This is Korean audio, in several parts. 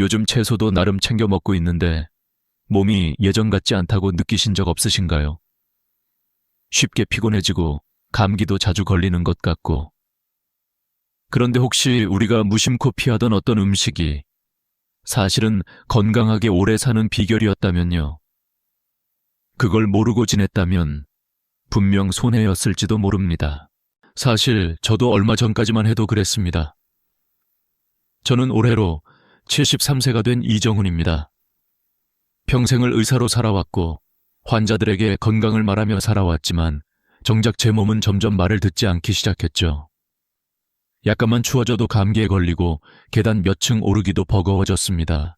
요즘 채소도 나름 챙겨 먹고 있는데 몸이 예전 같지 않다고 느끼신 적 없으신가요? 쉽게 피곤해지고 감기도 자주 걸리는 것 같고. 그런데 혹시 우리가 무심코 피하던 어떤 음식이 사실은 건강하게 오래 사는 비결이었다면요. 그걸 모르고 지냈다면 분명 손해였을지도 모릅니다. 사실 저도 얼마 전까지만 해도 그랬습니다. 저는 올해로 73세가 된 이정훈입니다. 평생을 의사로 살아왔고 환자들에게 건강을 말하며 살아왔지만 정작 제 몸은 점점 말을 듣지 않기 시작했죠. 약간만 추워져도 감기에 걸리고 계단 몇 층 오르기도 버거워졌습니다.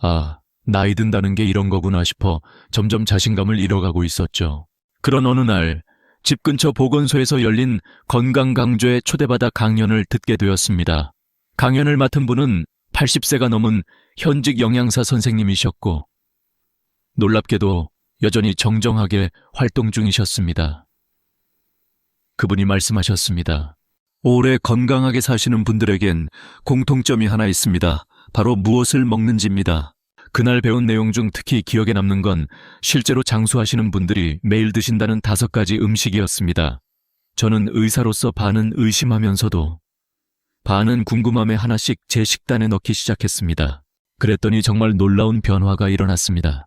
아, 나이 든다는 게 이런 거구나 싶어 점점 자신감을 잃어가고 있었죠. 그런 어느 날, 집 근처 보건소에서 열린 건강 강조에 초대받아 강연을 듣게 되었습니다. 강연을 맡은 분은 80세가 넘은 현직 영양사 선생님이셨고, 놀랍게도 여전히 정정하게 활동 중이셨습니다. 그분이 말씀하셨습니다. 오래 건강하게 사시는 분들에겐 공통점이 하나 있습니다. 바로 무엇을 먹는지입니다. 그날 배운 내용 중 특히 기억에 남는 건 실제로 장수하시는 분들이 매일 드신다는 다섯 가지 음식이었습니다. 저는 의사로서 반은 의심하면서도 반은 궁금함에 하나씩 제 식단에 넣기 시작했습니다. 그랬더니 정말 놀라운 변화가 일어났습니다.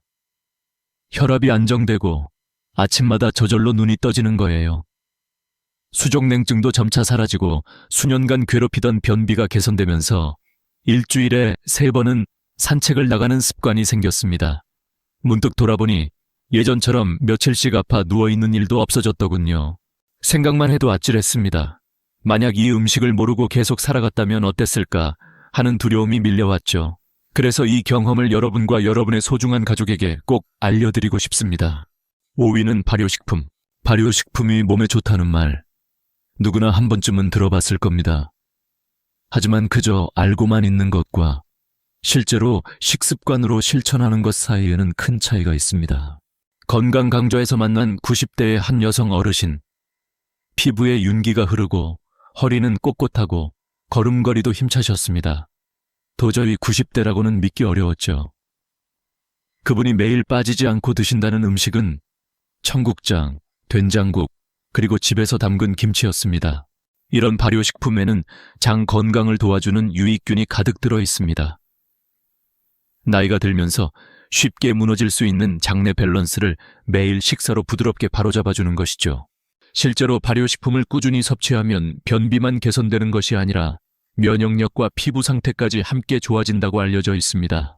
혈압이 안정되고 아침마다 저절로 눈이 떠지는 거예요. 수족냉증도 점차 사라지고 수년간 괴롭히던 변비가 개선되면서 일주일에 세 번은 산책을 나가는 습관이 생겼습니다. 문득 돌아보니 예전처럼 며칠씩 아파 누워있는 일도 없어졌더군요. 생각만 해도 아찔했습니다. 만약 이 음식을 모르고 계속 살아갔다면 어땠을까 하는 두려움이 밀려왔죠. 그래서 이 경험을 여러분과 여러분의 소중한 가족에게 꼭 알려드리고 싶습니다. 5위는 발효식품. 발효식품이 몸에 좋다는 말. 누구나 한 번쯤은 들어봤을 겁니다. 하지만 그저 알고만 있는 것과 실제로 식습관으로 실천하는 것 사이에는 큰 차이가 있습니다. 건강 강좌에서 만난 90대의 한 여성 어르신. 피부에 윤기가 흐르고 허리는 꼿꼿하고 걸음걸이도 힘차셨습니다. 도저히 90대라고는 믿기 어려웠죠. 그분이 매일 빠지지 않고 드신다는 음식은 청국장, 된장국, 그리고 집에서 담근 김치였습니다. 이런 발효식품에는 장 건강을 도와주는 유익균이 가득 들어 있습니다. 나이가 들면서 쉽게 무너질 수 있는 장내 밸런스를 매일 식사로 부드럽게 바로잡아주는 것이죠. 실제로 발효식품을 꾸준히 섭취하면 변비만 개선되는 것이 아니라 면역력과 피부 상태까지 함께 좋아진다고 알려져 있습니다.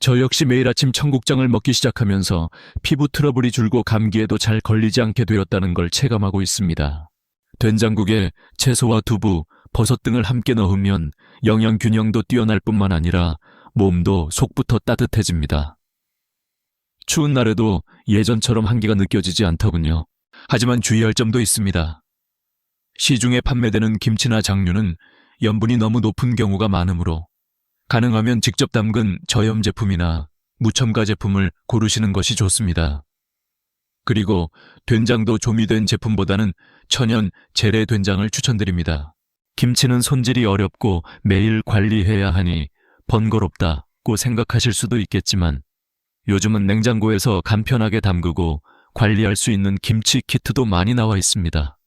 저 역시 매일 아침 청국장을 먹기 시작하면서 피부 트러블이 줄고 감기에도 잘 걸리지 않게 되었다는 걸 체감하고 있습니다. 된장국에 채소와 두부, 버섯 등을 함께 넣으면 영양 균형도 뛰어날 뿐만 아니라 몸도 속부터 따뜻해집니다. 추운 날에도 예전처럼 한기가 느껴지지 않더군요. 하지만 주의할 점도 있습니다. 시중에 판매되는 김치나 장류는 염분이 너무 높은 경우가 많으므로 가능하면 직접 담근 저염 제품이나 무첨가 제품을 고르시는 것이 좋습니다. 그리고 된장도 조미된 제품보다는 천연 재래 된장을 추천드립니다. 김치는 손질이 어렵고 매일 관리해야 하니 번거롭다고 생각하실 수도 있겠지만 요즘은 냉장고에서 간편하게 담그고 관리할 수 있는 김치 키트도 많이 나와 있습니다.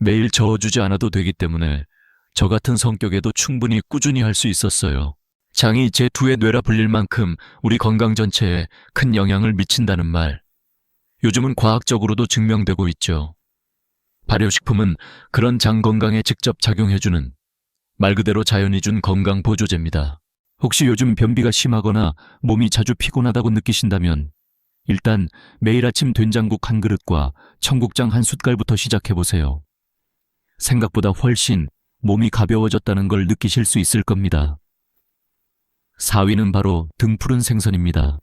매일 저어주지 않아도 되기 때문에 저 같은 성격에도 충분히 꾸준히 할 수 있었어요. 장이 제 두의 뇌라 불릴 만큼 우리 건강 전체에 큰 영향을 미친다는 말. 요즘은 과학적으로도 증명되고 있죠. 발효식품은 그런 장 건강에 직접 작용해주는 말 그대로 자연이 준 건강 보조제입니다. 혹시 요즘 변비가 심하거나 몸이 자주 피곤하다고 느끼신다면 일단 매일 아침 된장국 한 그릇과 청국장 한 숟갈부터 시작해 보세요. 생각보다 훨씬 몸이 가벼워졌다는 걸 느끼실 수 있을 겁니다. 4위는 바로 등푸른 생선입니다.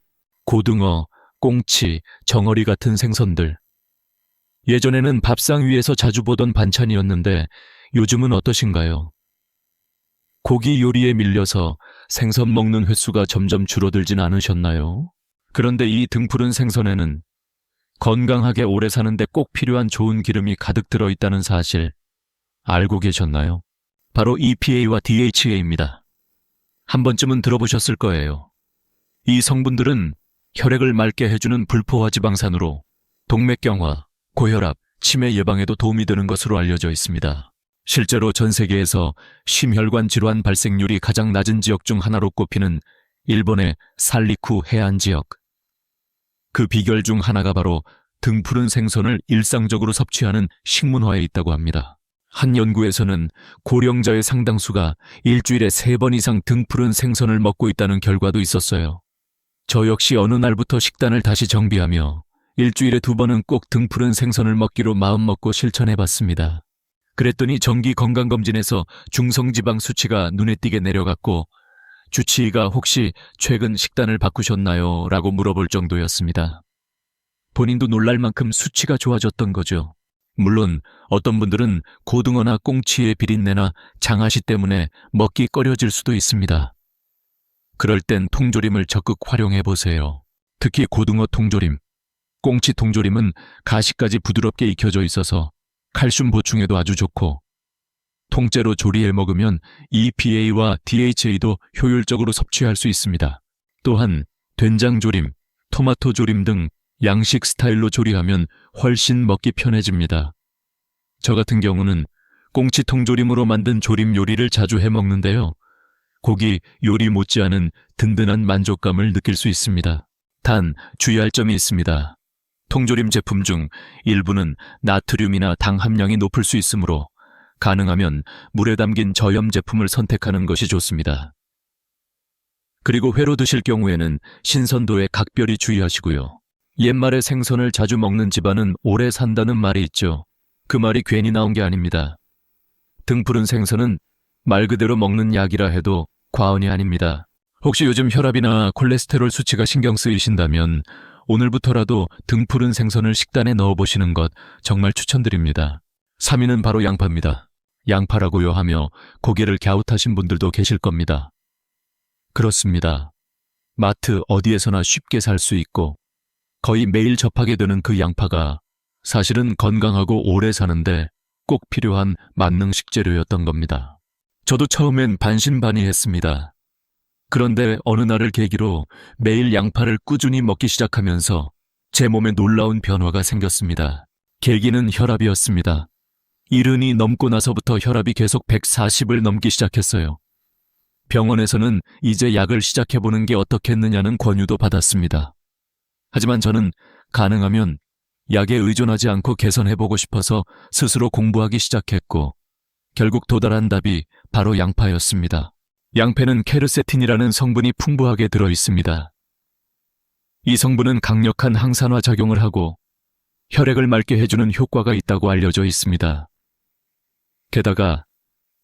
고등어, 꽁치, 정어리 같은 생선들. 예전에는 밥상 위에서 자주 보던 반찬이었는데 요즘은 어떠신가요? 고기 요리에 밀려서 생선 먹는 횟수가 점점 줄어들진 않으셨나요? 그런데 이 등푸른 생선에는 건강하게 오래 사는데 꼭 필요한 좋은 기름이 가득 들어 있다는 사실 알고 계셨나요? 바로 EPA와 DHA입니다. 한 번쯤은 들어보셨을 거예요. 이 성분들은 혈액을 맑게 해주는 불포화 지방산으로 동맥경화, 고혈압, 치매 예방에도 도움이 되는 것으로 알려져 있습니다. 실제로 전 세계에서 심혈관 질환 발생률이 가장 낮은 지역 중 하나로 꼽히는 일본의 살리쿠 해안 지역. 그 비결 중 하나가 바로 등푸른 생선을 일상적으로 섭취하는 식문화에 있다고 합니다. 한 연구에서는 고령자의 상당수가 일주일에 세 번 이상 등푸른 생선을 먹고 있다는 결과도 있었어요. 저 역시 어느 날부터 식단을 다시 정비하며 일주일에 두 번은 꼭 등푸른 생선을 먹기로 마음먹고 실천해 봤습니다. 그랬더니 정기 건강검진에서 중성지방 수치가 눈에 띄게 내려갔고 주치의가 혹시 최근 식단을 바꾸셨나요? 라고 물어볼 정도였습니다. 본인도 놀랄 만큼 수치가 좋아졌던 거죠. 물론 어떤 분들은 고등어나 꽁치의 비린내나 장아시 때문에 먹기 꺼려질 수도 있습니다. 그럴 땐 통조림을 적극 활용해 보세요. 특히 고등어 통조림, 꽁치 통조림은 가시까지 부드럽게 익혀져 있어서 칼슘 보충에도 아주 좋고 통째로 조리해 먹으면 EPA와 DHA도 효율적으로 섭취할 수 있습니다. 또한 된장 조림, 토마토 조림 등 양식 스타일로 조리하면 훨씬 먹기 편해집니다. 저 같은 경우는 꽁치 통 조림으로 만든 조림 요리를 자주 해 먹는데요. 고기 요리 못지않은 든든한 만족감을 느낄 수 있습니다. 단 주의할 점이 있습니다. 통조림 제품 중 일부는 나트륨이나 당 함량이 높을 수 있으므로 가능하면 물에 담긴 저염 제품을 선택하는 것이 좋습니다. 그리고 회로 드실 경우에는 신선도에 각별히 주의하시고요. 옛말에 생선을 자주 먹는 집안은 오래 산다는 말이 있죠. 그 말이 괜히 나온 게 아닙니다. 등푸른 생선은 말 그대로 먹는 약이라 해도 과언이 아닙니다. 혹시 요즘 혈압이나 콜레스테롤 수치가 신경 쓰이신다면 오늘부터라도 등푸른 생선을 식단에 넣어보시는 것 정말 추천드립니다. 3위는 바로 양파입니다. 양파라고요 하며 고개를 갸웃하신 분들도 계실 겁니다. 그렇습니다. 마트 어디에서나 쉽게 살 수 있고 거의 매일 접하게 되는 그 양파가 사실은 건강하고 오래 사는데 꼭 필요한 만능 식재료였던 겁니다. 저도 처음엔 반신반의했습니다. 그런데 어느 날을 계기로 매일 양파를 꾸준히 먹기 시작하면서 제 몸에 놀라운 변화가 생겼습니다. 계기는 혈압이었습니다. 이른이 넘고 나서부터 혈압이 계속 140을 넘기 시작했어요. 병원에서는 이제 약을 시작해보는 게 어떻겠느냐는 권유도 받았습니다. 하지만 저는 가능하면 약에 의존하지 않고 개선해보고 싶어서 스스로 공부하기 시작했고, 결국 도달한 답이 바로 양파였습니다. 양패는 케르세틴이라는 성분이 풍부하게 들어 있습니다. 이 성분은 강력한 항산화 작용을 하고 혈액을 맑게 해주는 효과가 있다고 알려져 있습니다. 게다가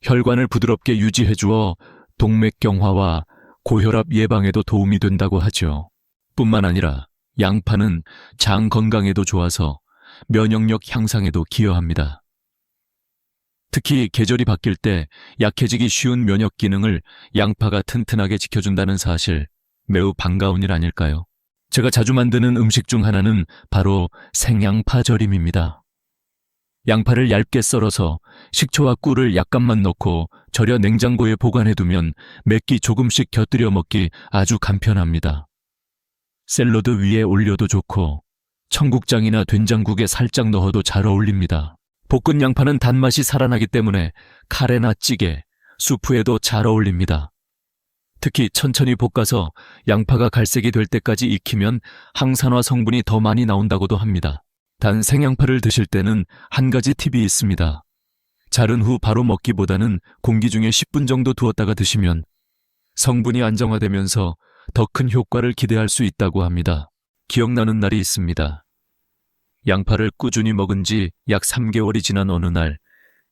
혈관을 부드럽게 유지해주어 동맥 경화와 고혈압 예방에도 도움이 된다고 하죠. 뿐만 아니라 양파는 장 건강에도 좋아서 면역력 향상에도 기여합니다. 특히 계절이 바뀔 때 약해지기 쉬운 면역 기능을 양파가 튼튼하게 지켜준다는 사실 매우 반가운 일 아닐까요? 제가 자주 만드는 음식 중 하나는 바로 생양파 절임입니다. 양파를 얇게 썰어서 식초와 꿀을 약간만 넣고 절여 냉장고에 보관해두면 몇 끼 조금씩 곁들여 먹기 아주 간편합니다. 샐러드 위에 올려도 좋고 청국장이나 된장국에 살짝 넣어도 잘 어울립니다. 볶은 양파는 단맛이 살아나기 때문에 카레나 찌개, 수프에도 잘 어울립니다. 특히 천천히 볶아서 양파가 갈색이 될 때까지 익히면 항산화 성분이 더 많이 나온다고도 합니다. 단 생양파를 드실 때는 한 가지 팁이 있습니다. 자른 후 바로 먹기보다는 공기 중에 10분 정도 두었다가 드시면 성분이 안정화되면서 더 큰 효과를 기대할 수 있다고 합니다. 기억나는 날이 있습니다. 양파를 꾸준히 먹은 지 약 3개월이 지난 어느 날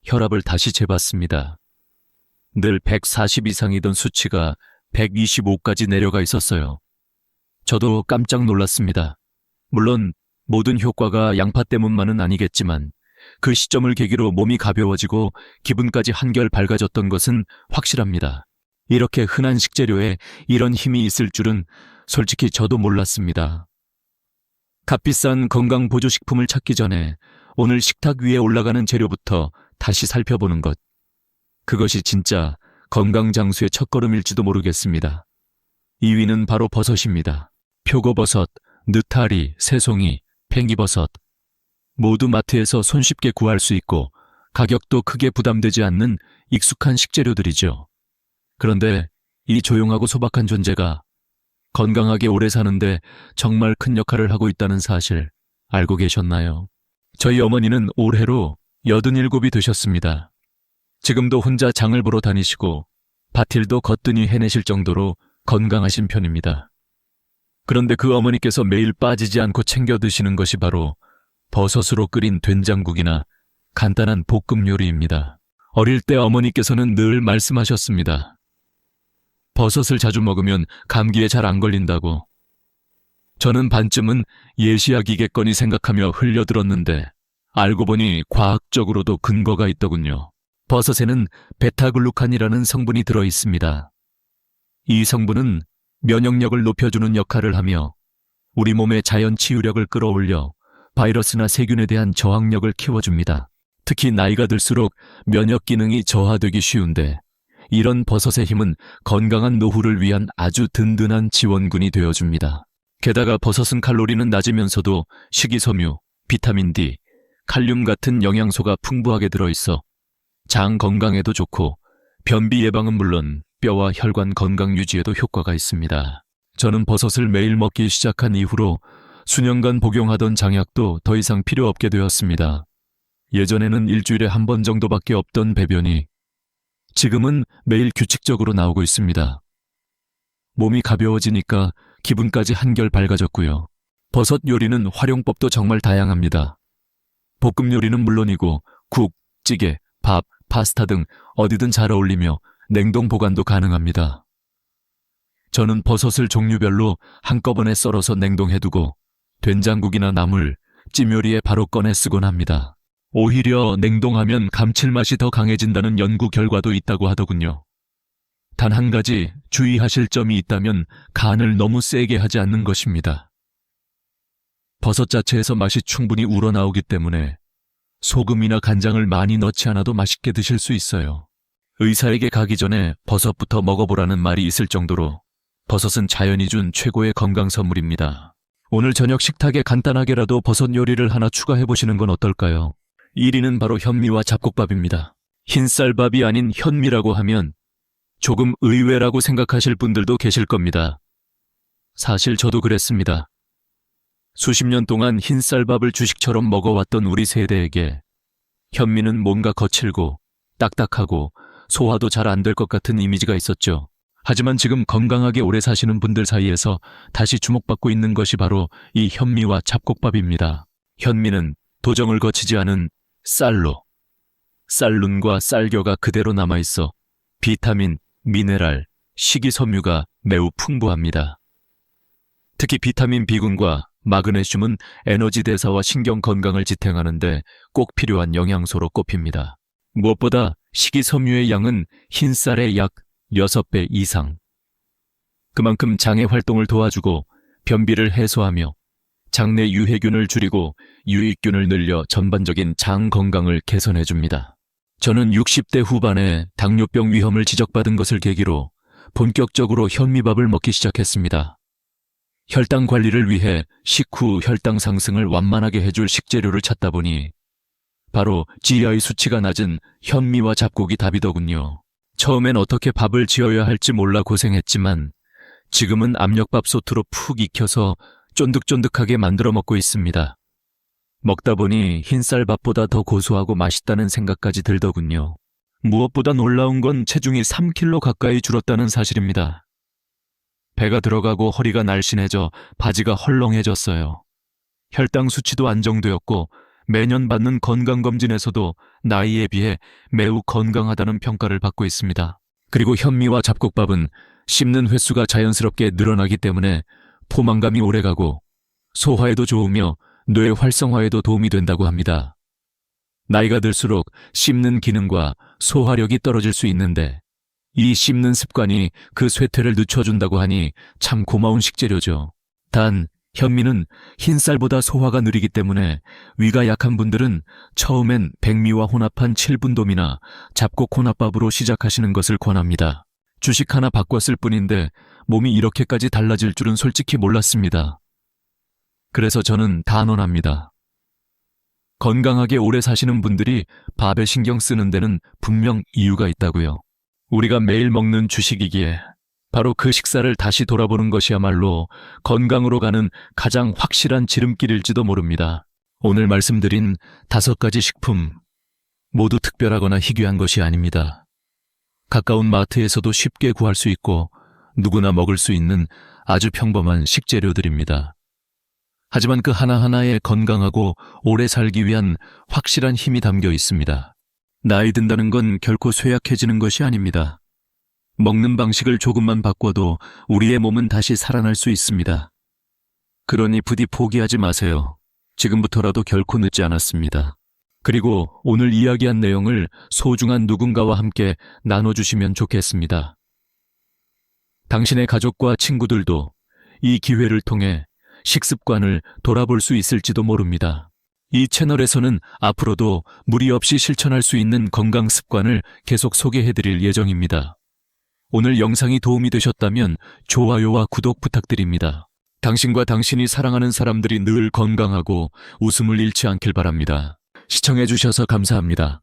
혈압을 다시 재봤습니다. 늘 140 이상이던 수치가 125까지 내려가 있었어요. 저도 깜짝 놀랐습니다. 물론 모든 효과가 양파 때문만은 아니겠지만 그 시점을 계기로 몸이 가벼워지고 기분까지 한결 밝아졌던 것은 확실합니다. 이렇게 흔한 식재료에 이런 힘이 있을 줄은 솔직히 저도 몰랐습니다. 값비싼 건강 보조식품을 찾기 전에 오늘 식탁 위에 올라가는 재료부터 다시 살펴보는 것. 그것이 진짜 건강 장수의 첫걸음일지도 모르겠습니다. 2위는 바로 버섯입니다. 표고버섯, 느타리, 새송이, 팽이버섯. 모두 마트에서 손쉽게 구할 수 있고 가격도 크게 부담되지 않는 익숙한 식재료들이죠. 그런데 이 조용하고 소박한 존재가 건강하게 오래 사는데 정말 큰 역할을 하고 있다는 사실 알고 계셨나요? 저희 어머니는 올해로 87이 되셨습니다. 지금도 혼자 장을 보러 다니시고 밭일도 거뜬히 해내실 정도로 건강하신 편입니다. 그런데 그 어머니께서 매일 빠지지 않고 챙겨 드시는 것이 바로 버섯으로 끓인 된장국이나 간단한 볶음 요리입니다. 어릴 때 어머니께서는 늘 말씀하셨습니다. 버섯을 자주 먹으면 감기에 잘 안 걸린다고. 저는 반쯤은 예시약이겠거니 생각하며 흘려들었는데 알고 보니 과학적으로도 근거가 있더군요. 버섯에는 베타글루칸이라는 성분이 들어 있습니다. 이 성분은 면역력을 높여주는 역할을 하며 우리 몸의 자연 치유력을 끌어올려 바이러스나 세균에 대한 저항력을 키워줍니다. 특히 나이가 들수록 면역 기능이 저하되기 쉬운데 이런 버섯의 힘은 건강한 노후를 위한 아주 든든한 지원군이 되어줍니다. 게다가 버섯은 칼로리는 낮으면서도 식이섬유, 비타민 D, 칼륨 같은 영양소가 풍부하게 들어있어 장 건강에도 좋고 변비 예방은 물론 뼈와 혈관 건강 유지에도 효과가 있습니다. 저는 버섯을 매일 먹기 시작한 이후로 수년간 복용하던 장약도 더 이상 필요 없게 되었습니다. 예전에는 일주일에 한 번 정도밖에 없던 배변이 지금은 매일 규칙적으로 나오고 있습니다. 몸이 가벼워지니까 기분까지 한결 밝아졌고요. 버섯 요리는 활용법도 정말 다양합니다. 볶음 요리는 물론이고 국, 찌개, 밥, 파스타 등 어디든 잘 어울리며 냉동 보관도 가능합니다. 저는 버섯을 종류별로 한꺼번에 썰어서 냉동해두고 된장국이나 나물, 찜요리에 바로 꺼내 쓰곤 합니다. 오히려 냉동하면 감칠맛이 더 강해진다는 연구 결과도 있다고 하더군요. 단 한 가지 주의하실 점이 있다면 간을 너무 세게 하지 않는 것입니다. 버섯 자체에서 맛이 충분히 우러나오기 때문에 소금이나 간장을 많이 넣지 않아도 맛있게 드실 수 있어요. 의사에게 가기 전에 버섯부터 먹어보라는 말이 있을 정도로 버섯은 자연이 준 최고의 건강 선물입니다. 오늘 저녁 식탁에 간단하게라도 버섯 요리를 하나 추가해 보시는 건 어떨까요? 1위는 바로 현미와 잡곡밥입니다. 흰쌀밥이 아닌 현미라고 하면 조금 의외라고 생각하실 분들도 계실 겁니다. 사실 저도 그랬습니다. 수십 년 동안 흰쌀밥을 주식처럼 먹어왔던 우리 세대에게 현미는 뭔가 거칠고 딱딱하고 소화도 잘 안 될 것 같은 이미지가 있었죠. 하지만 지금 건강하게 오래 사시는 분들 사이에서 다시 주목받고 있는 것이 바로 이 현미와 잡곡밥입니다. 현미는 도정을 거치지 않은 쌀로 쌀룬과 쌀겨가 그대로 남아있어 비타민, 미네랄, 식이섬유가 매우 풍부합니다. 특히 비타민 B군과 마그네슘은 에너지 대사와 신경 건강을 지탱하는데 꼭 필요한 영양소로 꼽힙니다. 무엇보다 식이섬유의 양은 흰쌀의 약 6배 이상. 그만큼 장의 활동을 도와주고 변비를 해소하며 장내 유해균을 줄이고 유익균을 늘려 전반적인 장 건강을 개선해 줍니다. 저는 60대 후반에 당뇨병 위험을 지적받은 것을 계기로 본격적으로 현미밥을 먹기 시작했습니다. 혈당 관리를 위해 식후 혈당 상승을 완만하게 해줄 식재료를 찾다 보니 바로 GI 수치가 낮은 현미와 잡곡이 답이더군요. 처음엔 어떻게 밥을 지어야 할지 몰라 고생했지만 지금은 압력밥솥으로 푹 익혀서 쫀득쫀득하게 만들어 먹고 있습니다. 먹다 보니 흰쌀밥보다 더 고소하고 맛있다는 생각까지 들더군요. 무엇보다 놀라운 건 체중이 3kg 가까이 줄었다는 사실입니다. 배가 들어가고 허리가 날씬해져 바지가 헐렁해졌어요. 혈당 수치도 안정되었고 매년 받는 건강검진에서도 나이에 비해 매우 건강하다는 평가를 받고 있습니다. 그리고 현미와 잡곡밥은 씹는 횟수가 자연스럽게 늘어나기 때문에 포만감이 오래가고 소화에도 좋으며 뇌 활성화에도 도움이 된다고 합니다. 나이가 들수록 씹는 기능과 소화력이 떨어질 수 있는데 이 씹는 습관이 그 쇠퇴를 늦춰준다고 하니 참 고마운 식재료죠. 단 현미는 흰쌀보다 소화가 느리기 때문에 위가 약한 분들은 처음엔 백미와 혼합한 7분돔이나 잡곡 혼합밥으로 시작하시는 것을 권합니다. 주식 하나 바꿨을 뿐인데 몸이 이렇게까지 달라질 줄은 솔직히 몰랐습니다. 그래서 저는 단언합니다. 건강하게 오래 사시는 분들이 밥에 신경 쓰는 데는 분명 이유가 있다고요. 우리가 매일 먹는 주식이기에 바로 그 식사를 다시 돌아보는 것이야말로 건강으로 가는 가장 확실한 지름길일지도 모릅니다. 오늘 말씀드린 다섯 가지 식품 모두 특별하거나 희귀한 것이 아닙니다. 가까운 마트에서도 쉽게 구할 수 있고 누구나 먹을 수 있는 아주 평범한 식재료들입니다. 하지만 그 하나하나에 건강하고 오래 살기 위한 확실한 힘이 담겨 있습니다. 나이 든다는 건 결코 쇠약해지는 것이 아닙니다. 먹는 방식을 조금만 바꿔도 우리의 몸은 다시 살아날 수 있습니다. 그러니 부디 포기하지 마세요. 지금부터라도 결코 늦지 않았습니다. 그리고 오늘 이야기한 내용을 소중한 누군가와 함께 나눠주시면 좋겠습니다. 당신의 가족과 친구들도 이 기회를 통해 식습관을 돌아볼 수 있을지도 모릅니다. 이 채널에서는 앞으로도 무리 없이 실천할 수 있는 건강 습관을 계속 소개해 드릴 예정입니다. 오늘 영상이 도움이 되셨다면 좋아요와 구독 부탁드립니다. 당신과 당신이 사랑하는 사람들이 늘 건강하고 웃음을 잃지 않길 바랍니다. 시청해 주셔서 감사합니다.